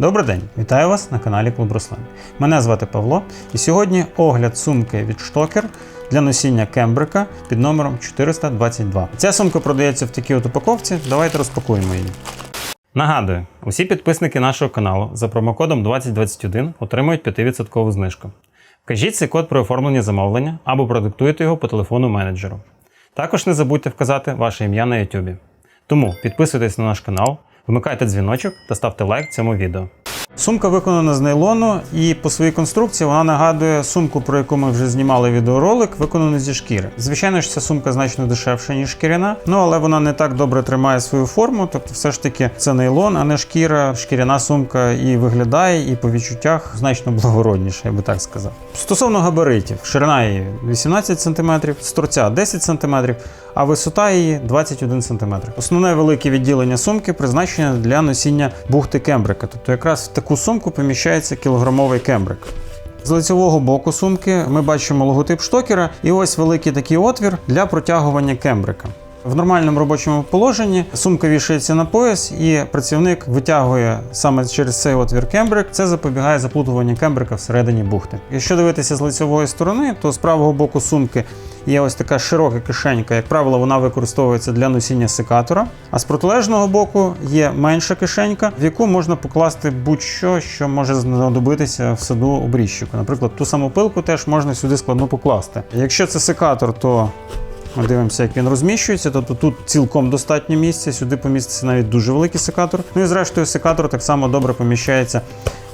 Добрий день, вітаю вас на каналі Клуб Руслан. Мене звати Павло, і сьогодні огляд сумки від Штокер для носіння кембрика під номером 422. Ця сумка продається в такій от упаковці. Давайте розпакуємо її. Нагадую, усі підписники нашого каналу за промокодом 2021 отримують 5% знижку. Вкажіть цей код при оформленні замовлення або продиктуйте його по телефону менеджеру. Також не забудьте вказати ваше ім'я на YouTube. Тому підписуйтесь на наш канал, вмикайте дзвіночок та ставте лайк цьому відео. Сумка виконана з нейлону, і по своїй конструкції вона нагадує сумку, про яку ми вже знімали відеоролик, виконану зі шкіри. Звичайно ж, ця сумка значно дешевша, ніж шкіряна, ну але вона не так добре тримає свою форму. Тобто, все ж таки, це нейлон, а не шкіра. Шкіряна сумка і виглядає, і по відчуттях значно благородніше, я би так сказав. Стосовно габаритів, ширина її 18 см, з торця 10 см, а висота її 21 см. Основне велике відділення сумки призначене для носіння бухти кембрика. Тобто якраз в таку сумку поміщається кілограмовий кембрик. З лицевого боку сумки ми бачимо логотип штокера і ось великий такий отвір для протягування кембрика. В нормальному робочому положенні сумка вішається на пояс, і працівник витягує саме через цей отвір кембрик. Це запобігає заплутуванню кембрика всередині бухти. Якщо дивитися з лицевої сторони, то з правого боку сумки є ось така широка кишенька. Як правило, вона використовується для носіння секатора. А з протилежного боку є менша кишенька, в яку можна покласти будь-що, що може знадобитися в саду обрізчику. Наприклад, ту саму пилку теж можна сюди складно покласти. Якщо це секатор, то дивимося, як він розміщується. Тобто тут цілком достатньо місця, сюди поміститься навіть дуже великий секатор. Ну і зрештою, секатор так само добре поміщається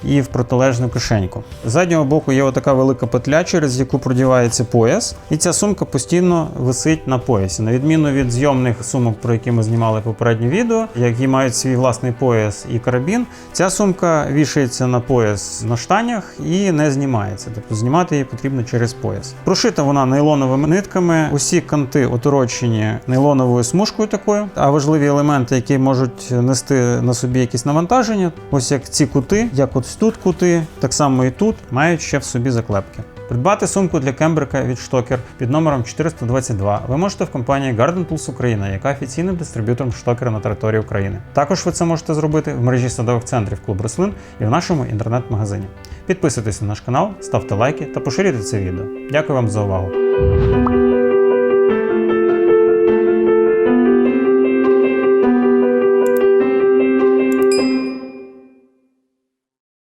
і в протилежну кишеньку. З заднього боку є отака велика петля, через яку продівається пояс, і ця сумка постійно висить на поясі. На відміну від зйомних сумок, про які ми знімали попереднє відео, які мають свій власний пояс і карабін. Ця сумка вішається на пояс на штанях і не знімається. Тобто знімати її потрібно через пояс. Прошита вона нейлоновими нитками. Усі канти оторочені нейлоновою смужкою такою. А важливі елементи, які можуть нести на собі якісь навантаження, ось як ці кути, як от тут кути, так само і тут, мають ще в собі заклепки. Придбати сумку для кембрика від Штокер під номером 422 ви можете в компанії Garden Tools Україна, яка офіційним дистриб'ютором Штокера на території України. Також ви це можете зробити в мережі садових центрів Клуб Рослин і в нашому інтернет-магазині. Підписуйтесь на наш канал, ставте лайки та поширюйте це відео. Дякую вам за увагу.